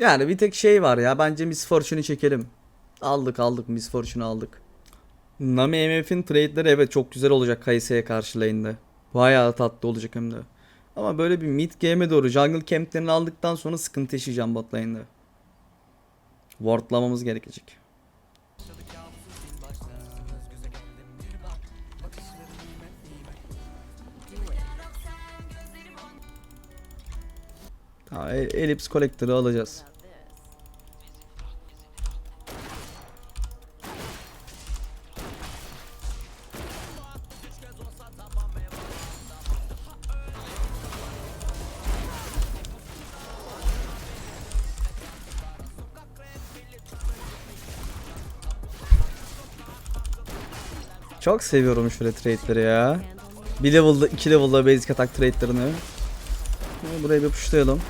Yani bir tek şey var ya bence Miss Fortune'u çekelim. Aldık aldık Miss Fortune'u aldık. Nami MF'in trade'leri evet çok güzel olacak Kayse'ye karşı lane'de. Bayağı tatlı olacak hem de. Ama böyle bir mid game'e doğru jungle camp'lerini aldıktan sonra sıkıntı yaşayacağım bot lane'de. Wardlamamız gerekecek. Ha, e- Ellipse Collector'ı alacağız. Çok seviyorum şöyle trade'leri ya. Bir level'da, iki level'da basic attack trade'lerini. Ha, Burayı bir pushlayalım.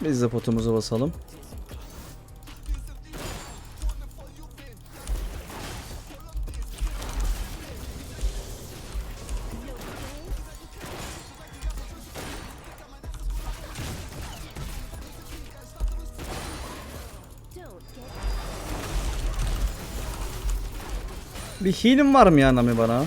Biz de potumuzu basalım. Bir heal'im var mı ya Nami bana?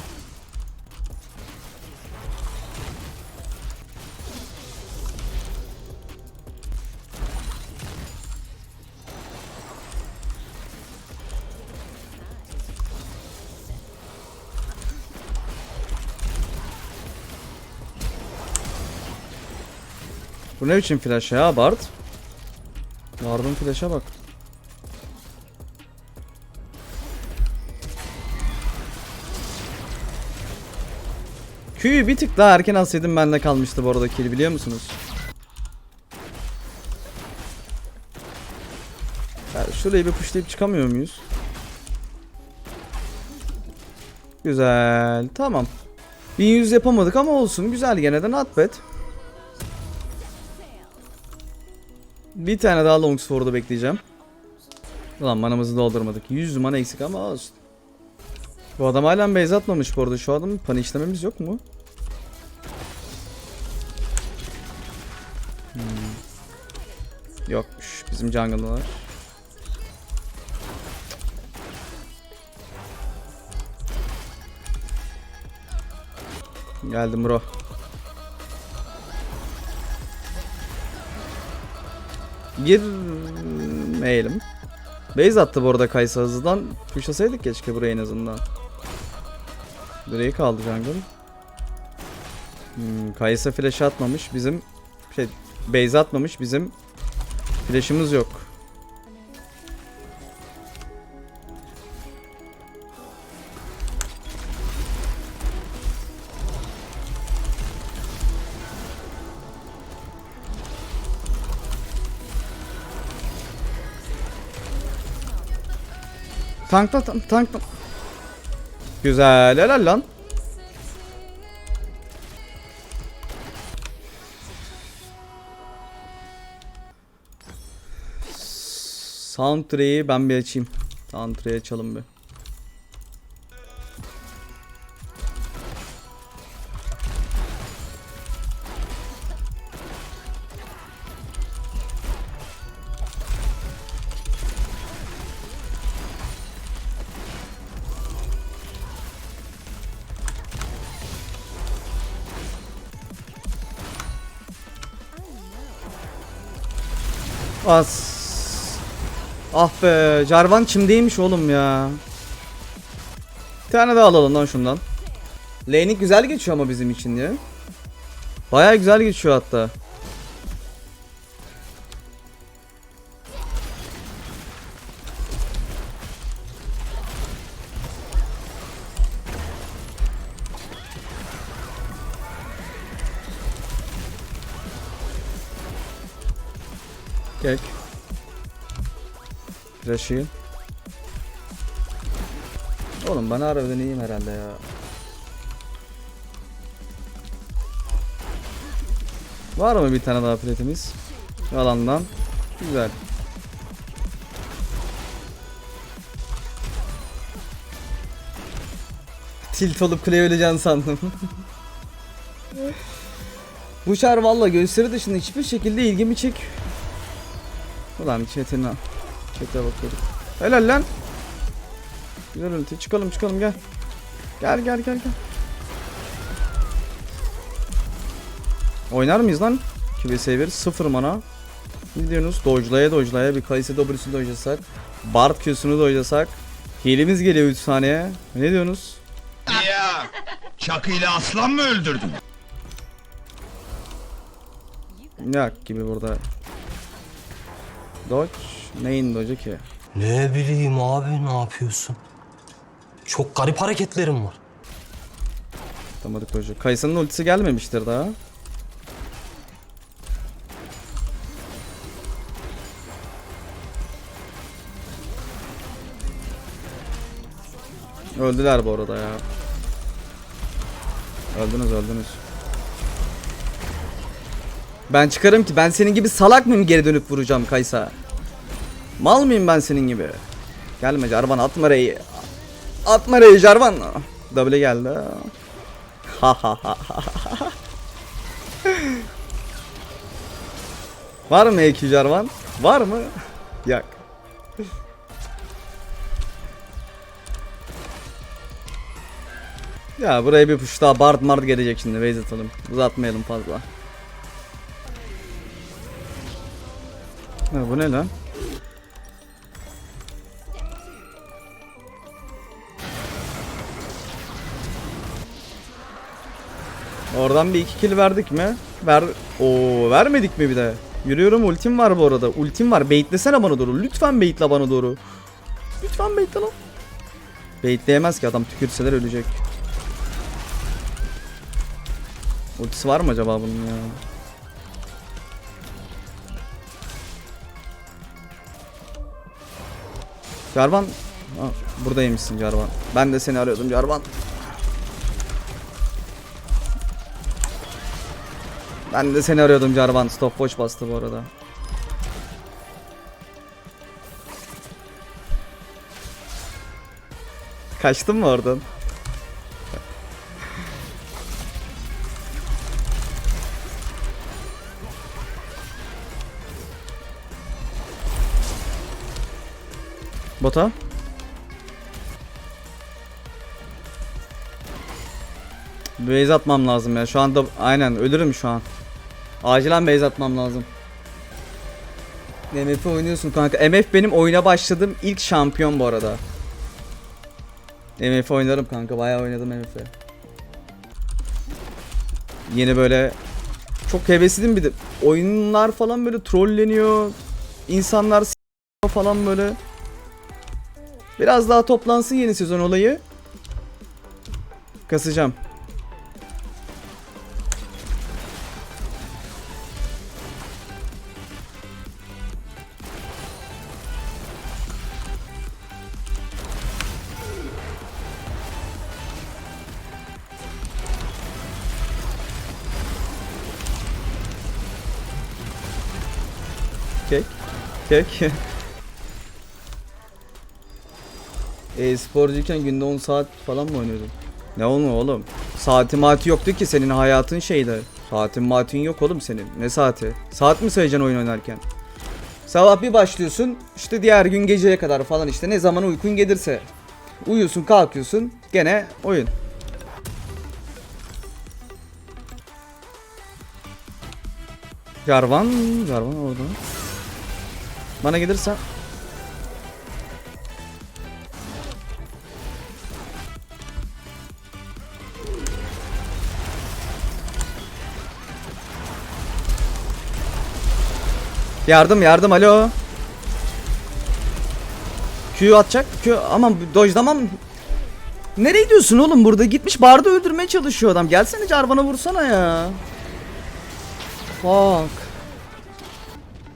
Bu ne biçim flash ya Bard? Bard'ın flash'a bak. Q'yu bir tık daha erken alsaydım bende kalmıştı bu arada kill biliyor musunuz? Ya şurayı bir pushlayıp çıkamıyor muyuz? Güzel. Tamam. 1100 yapamadık ama olsun. Güzel gene de not bad. Bir tane daha Longsword'u bekleyeceğim. Ulan manamızı doldurmadık. 100 mana eksik ama olsun. Bu adam hala base atmamış bu arada. Şu adamı pani işlememiz yok mu? Hmm. Yokmuş. Bizim jungle'lar. Geldim bro. Girmeyelim. Base attı bu arada Kaysa hızlıdan. Pushlasaydık keşke buraya en azından. Direği kaldı jungle. Hmm, Kaysa flash atmamış. Bizim şey base atmamış. Bizim flash'ımız yok. Tankla tank tankla. Güzel helal lan. Soundtrack'i ben bir açayım. Soundtrack'i açalım bir. As. Ah be, Jarvan çimdeymiş oğlum ya. Bir tane daha alalım lan şundan. Laning güzel geçiyor ama bizim için ya. Baya güzel geçiyor hatta. Kek. Flash'ı. Oğlum ben harbiden iyiyim herhalde ya. Var mı bir tane daha platimiz? Yalandan. Güzel. Tilt olup kuleye öleceğini sandım. Bu şar valla gösteri dışında hiçbir şekilde ilgimi çek. Ulan chat'ine. Chat'e bakıyorum. Helal lan. Güzel ulti. Çıkalım çıkalım gel. Gel gel gel gel. Oynar mıyız lan? QBS1 0 mana. Ne diyorsunuz? Dojlaya dojlaya bir Kayısı W'sunu dojlasak. Bard Q'sunu dojlasak. Hilemiz geliyor 3 saniye. Ne diyorsunuz? Ya Çakı ile aslan mı öldürdün? Yak gibi burada. Dodge. Neyin dodge'u ki? Ne bileyim abi ne yapıyorsun? Çok garip hareketlerim var. Atamadık dodge'u. Kayısı'nın ultisi gelmemiştir daha. Öldüler bu arada ya. Öldünüz öldünüz. Ben çıkarım ki ben senin gibi salak mıyım geri dönüp vuracağım Kaysa? Mal mıyım ben senin gibi? Gelme Jarvan atma reyi. Atma reyi Jarvan. W geldi. Ha ha ha ha. Var mı EQ Jarvan? Var mı? Yak. Ya buraya bir push daha Bard Mard gelecek şimdi base atalım. Uzatmayalım fazla. Ha, bu ne lan? Oradan bir iki kill verdik mi? Ver Oo vermedik mi bir de? Yürüyorum ultim var bu arada. Ultim var. Baitlesene bana doğru. Lütfen baitle bana doğru. Lütfen baitle lan. Baitleyemez ki adam tükürseler ölecek. Ultisi var mı acaba bunun ya? Jarvan. Ha, buradaymışsın Jarvan. Ben de seni arıyordum Jarvan. Ben de seni arıyordum Jarvan. Stopwatch bastı bu arada. Kaçtın mı oradan? Bota. Base atmam lazım ya. Şu anda aynen ölürüm şu an. Acilen base atmam lazım. MF oynuyorsun kanka. MF benim oyuna başladığım ilk şampiyon bu arada. MF oynarım kanka. Bayağı oynadım MF'e. Yeni böyle çok hevesliydim bir de oyunlar falan böyle trolleniyor. İnsanlar falan böyle. Biraz daha toplansın yeni sezon olayı. Kasacağım. Kek. Kek. E-sporcuyken günde 10 saat falan mı oynuyordun? Ne olma oğlum? Saati maati yoktu ki senin hayatın şeydi. Saatin maatin yok oğlum senin. Ne saati? Saat mi sayacaksın oyun oynarken? Sabah bir başlıyorsun işte diğer gün geceye kadar falan işte ne zaman uykun gelirse. Uyuyorsun kalkıyorsun gene oyun. Jarvan, Jarvan orada. Bana gelirse Yardım yardım alo. Q atacak. Q aman dojlamam. Nereye gidiyorsun oğlum burada? Gitmiş barda öldürmeye çalışıyor adam. Gelsene Jarvan'a vursana ya. Fuck.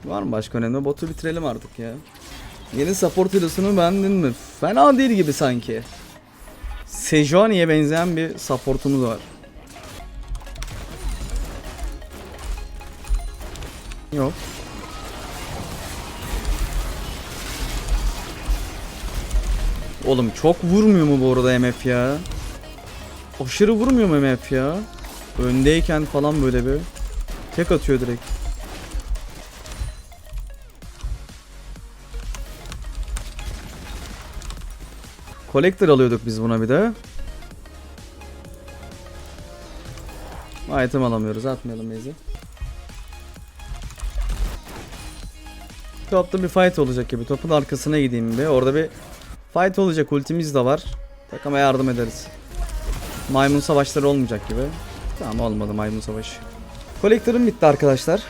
Var mı başka önemli? Botu bitirelim artık ya. Yeni support hero'sunu beğendin mi? Fena değil gibi sanki. Sejuani'ye benzeyen bir supportumuz var. Yok. Oğlum çok vurmuyor mu bu arada MF ya? aşırı vurmuyor mu MF ya? Öndeyken falan böyle bir tek atıyor direkt. Collector alıyorduk biz buna bir de. Item alamıyoruz. Atmayalım Ezi. Topta bir fight olacak gibi. Topun arkasına gideyim bir. Orada bir fight olacak. Ultimiz de var. Takıma yardım ederiz. Maymun savaşları olmayacak gibi. Tamam olmadı maymun savaşı. Kolektörüm bitti arkadaşlar.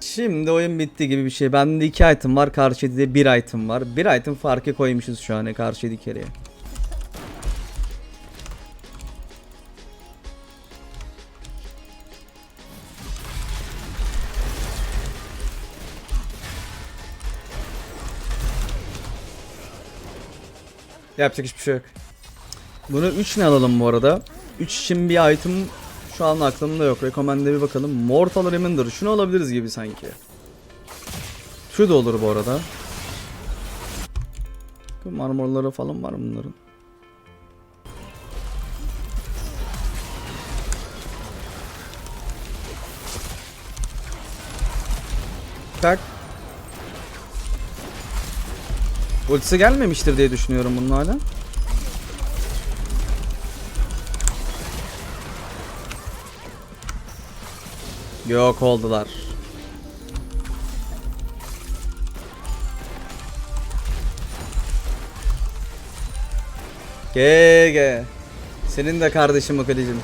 Şimdi oyun bitti gibi bir şey. Bende iki item var. Karşıda bir item var. Bir item farkı koymuşuz şu an karşıya kereye. Yapacak hiçbir şey yok. Bunu 3 ne alalım bu arada? 3 için bir item şu an aklımda yok. Recommend'e bir bakalım. Mortal Remender. Şunu alabiliriz gibi sanki. Şu da olur bu arada. Marmorları falan var bunların? Tak. Ultisi gelmemiştir diye düşünüyorum bunun hala. Yok oldular. GG. Senin de kardeşim o kalecim.